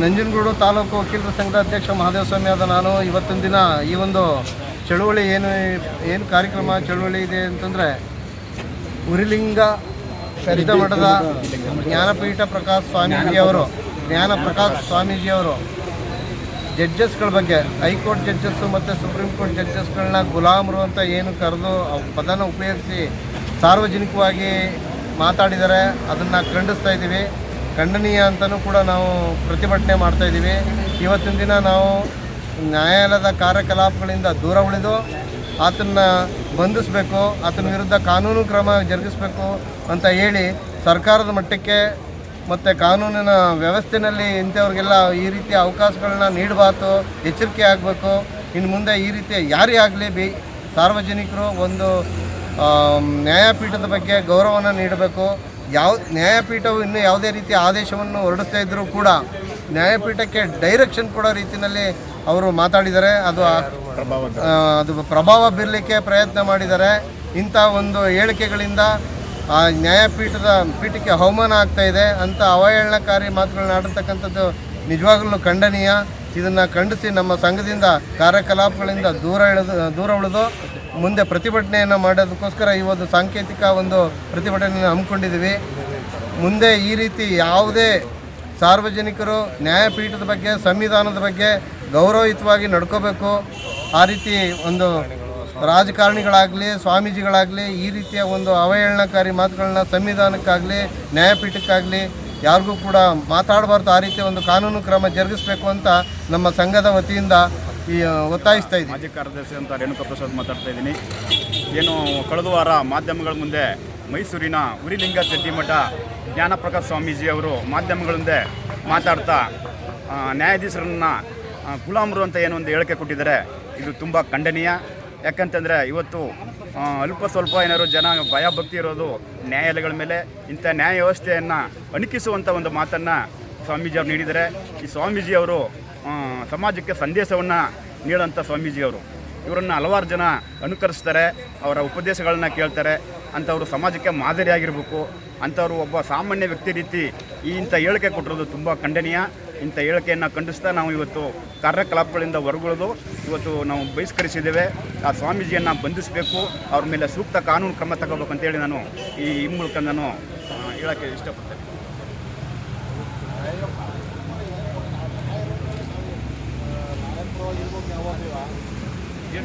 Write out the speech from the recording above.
ನಂಜನಗೂಡು ತಾಲೂಕು ವಕೀಲರ ಸಂಘದ ಅಧ್ಯಕ್ಷ ಮಹಾದೇವ ಸ್ವಾಮಿ ಆದ ನಾನು ಇವತ್ತಿನ ದಿನ ಈ ಒಂದು ಚಳುವಳಿ ಏನು ಏನು ಕಾರ್ಯಕ್ರಮ ಚಳುವಳಿ ಇದೆ ಅಂತಂದರೆ ಉರಿಲಿಂಗ ಸಿದ್ಧ ಮಠದ ಜ್ಞಾನಪೀಠ ಪ್ರಕಾಶ್ ಸ್ವಾಮೀಜಿಯವರು, ಜ್ಞಾನ ಪ್ರಕಾಶ್ ಸ್ವಾಮೀಜಿಯವರು, ಜಡ್ಜಸ್ಗಳ ಬಗ್ಗೆ ಹೈಕೋರ್ಟ್ ಜಡ್ಜಸ್ಸು ಮತ್ತು ಸುಪ್ರೀಂ ಕೋರ್ಟ್ ಜಡ್ಜಸ್ಗಳನ್ನ ಗುಲಾಮರು ಅಂತ ಏನು ಕರೆದು ಪದನ ಉಪಯೋಗಿಸಿ ಸಾರ್ವಜನಿಕವಾಗಿ ಮಾತಾಡಿದರೆ ಅದನ್ನು ಖಂಡಿಸ್ತಾ ಇದ್ದೀವಿ. ಖಂಡನೀಯ ಅಂತಲೂ ಕೂಡ ನಾವು ಪ್ರತಿಭಟನೆ ಮಾಡ್ತಾ ಇದ್ದೀವಿ. ಇವತ್ತಿನ ದಿನ ನಾವು ನ್ಯಾಯಾಲಯದ ಕಾರ್ಯಕಲಾಪಗಳಿಂದ ದೂರ ಉಳಿದು ಆತನ್ನ ಬಂಧಿಸಬೇಕು, ಆತನ ವಿರುದ್ಧ ಕಾನೂನು ಕ್ರಮ ಜರುಗಿಸಬೇಕು ಅಂತ ಹೇಳಿ ಸರ್ಕಾರದ ಮಟ್ಟಕ್ಕೆ ಮತ್ತು ಕಾನೂನಿನ ವ್ಯವಸ್ಥೆಯಲ್ಲಿ ಇಂಥವ್ರಿಗೆಲ್ಲ ಈ ರೀತಿಯ ಅವಕಾಶಗಳನ್ನ ನೀಡಬಾರ್ದು, ಎಚ್ಚರಿಕೆ ಆಗಬೇಕು. ಇನ್ನು ಮುಂದೆ ಈ ರೀತಿ ಯಾರೇ ಆಗಲಿ ಬಿ ಸಾರ್ವಜನಿಕರು ಒಂದು ನ್ಯಾಯಪೀಠದ ಬಗ್ಗೆ ಗೌರವನ ನೀಡಬೇಕು. ಯಾವ ನ್ಯಾಯಪೀಠವು ಇನ್ನೂ ಯಾವುದೇ ರೀತಿಯ ಆದೇಶವನ್ನು ಹೊರಡಿಸ್ತಾ ಇದ್ದರೂ ಕೂಡ ನ್ಯಾಯಪೀಠಕ್ಕೆ ಡೈರೆಕ್ಷನ್ ಕೊಡೋ ರೀತಿಯಲ್ಲಿ ಅವರು ಮಾತಾಡಿದ್ದಾರೆ. ಅದು ಅದು ಪ್ರಭಾವ ಬೀರಲಿಕ್ಕೆ ಪ್ರಯತ್ನ ಮಾಡಿದ್ದಾರೆ. ಇಂಥ ಒಂದು ಹೇಳಿಕೆಗಳಿಂದ ಆ ನ್ಯಾಯಪೀಠದ ಪೀಠಕ್ಕೆ ಅವಮಾನ ಆಗ್ತಾ ಇದೆ. ಅಂತ ಅವಹೇಳನಕಾರಿ ಮಾತುಗಳನ್ನ ಆಡಿರ್ತಕ್ಕಂಥದ್ದು ನಿಜವಾಗಲೂ ಖಂಡನೀಯ. ಇದನ್ನು ಖಂಡಿಸಿ ನಮ್ಮ ಸಂಘದಿಂದ ಕಾರ್ಯಕಲಾಪಗಳಿಂದ ದೂರ ಇಳಿದು, ದೂರ ಉಳಿದು ಮುಂದೆ ಪ್ರತಿಭಟನೆಯನ್ನು ಮಾಡೋದಕ್ಕೋಸ್ಕರ ಈ ಒಂದು ಸಾಂಕೇತಿಕ ಒಂದು ಪ್ರತಿಭಟನೆಯನ್ನು ಹಮ್ಮಿಕೊಂಡಿದ್ದೀವಿ. ಮುಂದೆ ಈ ರೀತಿ ಯಾವುದೇ ಸಾರ್ವಜನಿಕರು ನ್ಯಾಯಪೀಠದ ಬಗ್ಗೆ, ಸಂವಿಧಾನದ ಬಗ್ಗೆ ಗೌರವಯುತವಾಗಿ ನಡ್ಕೋಬೇಕು. ಆ ರೀತಿ ಒಂದು ರಾಜಕಾರಣಿಗಳಾಗಲಿ, ಸ್ವಾಮೀಜಿಗಳಾಗಲಿ, ಈ ರೀತಿಯ ಒಂದು ಅವಹೇಳನಕಾರಿ ಮಾತುಗಳನ್ನ ಸಂವಿಧಾನಕ್ಕಾಗಲಿ, ನ್ಯಾಯಪೀಠಕ್ಕಾಗಲಿ ಯಾರಿಗೂ ಕೂಡ ಮಾತಾಡಬಾರ್ದು. ಆ ರೀತಿಯ ಒಂದು ಕಾನೂನು ಕ್ರಮ ಜರುಗಿಸಬೇಕು ಅಂತ ನಮ್ಮ ಸಂಘದ ವತಿಯಿಂದ ಈ ಒತ್ತಾಯಿಸ್ತಾ ಇದ್ದೀನಿ ಮಾಜಿ ಕಾರ್ಯದರ್ಶಿ ಅಂತ ರೇಣುಕಾ ಪ್ರಸಾದ್ ಮಾತಾಡ್ತಾ ಇದ್ದೀನಿ. ಏನು ಕಳೆದ ವಾರ ಮಾಧ್ಯಮಗಳ ಮುಂದೆ ಮೈಸೂರಿನ ಉರಿಲಿಂಗ ಮಠ ಜ್ಞಾನಪ್ರಕಾಶ್ ಸ್ವಾಮೀಜಿ ಅವರು ಮಾಧ್ಯಮಗಳ ಮುಂದೆ ಮಾತಾಡ್ತಾ ನ್ಯಾಯಾಧೀಶರನ್ನು ಗುಲಾಮರು ಅಂತ ಏನು ಒಂದು ಹೇಳಿಕೆ ಕೊಟ್ಟಿದ್ದಾರೆ. ಇದು ತುಂಬ ಖಂಡನೀಯ. ಯಾಕಂತಂದರೆ ಇವತ್ತು ಅಲ್ಪ ಸ್ವಲ್ಪ ಏನಾದ್ರು ಜನ ಭಯಭಕ್ತಿ ಇರೋದು ನ್ಯಾಯಾಲಯಗಳ ಮೇಲೆ, ಇಂಥ ನ್ಯಾಯ ವ್ಯವಸ್ಥೆಯನ್ನು ಅಣಕಿಸುವಂಥ ಒಂದು ಮಾತನ್ನು ಸ್ವಾಮೀಜಿಯವರು ನೀಡಿದ್ದಾರೆ ಈ ಸ್ವಾಮೀಜಿ ಅವರು ಸಮಾಜಕ್ಕೆ ಸಂದೇಶವನ್ನು ನೀಡೋಂಥ ಸ್ವಾಮೀಜಿಯವರು ಇವರನ್ನು ಹಲವಾರು ಜನ ಅನುಕರಿಸ್ತಾರೆ, ಅವರ ಉಪದೇಶಗಳನ್ನು ಕೇಳ್ತಾರೆ ಅಂಥವರು ಸಮಾಜಕ್ಕೆ ಮಾದರಿಯಾಗಿರಬೇಕು ಅಂಥವರು ಒಬ್ಬ ಸಾಮಾನ್ಯ ವ್ಯಕ್ತಿ ರೀತಿ ಈ ಇಂಥ ಹೇಳಿಕೆ ಕೊಟ್ಟಿರೋದು ತುಂಬ ಖಂಡನೀಯ. ಇಂಥ ಹೇಳಿಕೆಯನ್ನು ಖಂಡಿಸ್ತಾ ನಾವು ಇವತ್ತು ಕಾರ್ಯಕಲಾಪಗಳಿಂದ ಹೊರಗುಳಿದು ಇವತ್ತು ನಾವು ಬಹಿಷ್ಕರಿಸಿದ್ದೇವೆ. ಆ ಸ್ವಾಮೀಜಿಯನ್ನು ಬಂಧಿಸಬೇಕು, ಅವ್ರ ಮೇಲೆ ಸೂಕ್ತ ಕಾನೂನು ಕ್ರಮ ತಗೋಬೇಕು ಅಂತೇಳಿ ನಾನು ಈ ಮೂಲಕ ನಾನು ಹೇಳೋಕ್ಕೆ ಇಷ್ಟಪಡ್ತೇನೆ. જે